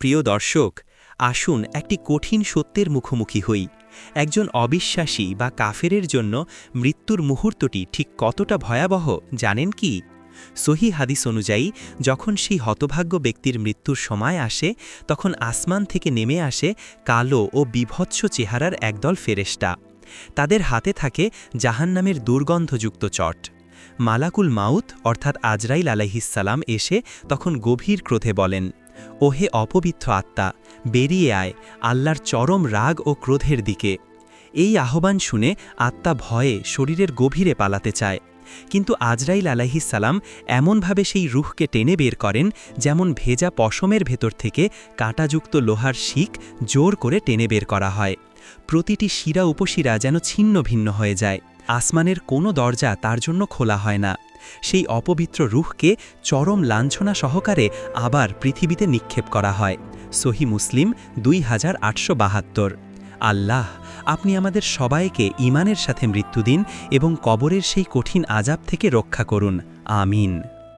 প্রিয় দর্শক, আসুন একটি কঠিন সত্যের মুখোমুখি হই। একজন অবিশ্বাসী বা কাফেরের জন্য মৃত্যুর মুহূর্তটি ঠিক কতটা ভয়াবহ জানেন কি? সহি হাদিস অনুযায়ী, যখন সেই হতভাগ্য ব্যক্তির মৃত্যুর সময় আসে, তখন আসমান থেকে নেমে আসে কালো ও বিভৎস চেহারার একদল ফেরেস্টা তাদের হাতে থাকে জাহান্নামের দুর্গন্ধযুক্ত চট। মালাকুল মাউত, অর্থাৎ আজরাইল আলাইহিসাল্লাম এসে তখন গভীর ক্রোধে বলেন ওহে অপবিত্র আত্মা, বেরিয়ে আয় আল্লাহর চরম রাগ ও ক্রোধের দিকে। এই আহ্বান শুনে আত্মা ভয়ে শরীরের গভীরে পালাতে চায়। কিন্তু আজরাইল আলাইহিসাল্লাম এমনভাবে সেই রুহকে টেনে বের করেন যেমন ভেজা পশমের ভেতর থেকে কাঁটাযুক্ত লোহার শিক জোর করে টেনে বের করা হয়। প্রতিটি শিরা উপশিরা যেন ছিন্ন ভিন্ন হয়ে যায়। আসমানের কোনো দরজা তার জন্য খোলা হয় না। সেই অপবিত্র রুহকে চরম লাঞ্ছনা সহকারে আবার পৃথিবীতে নিক্ষেপ করা হয়। সহি মুসলিম দুই হাজার আটশো বাহাত্তর। আল্লাহ, আপনি আমাদের সবাইকে ইমানের সাথে মৃত্যু দিন এবং কবরের সেই কঠিন আজাব থেকে রক্ষা করুন। আমিন।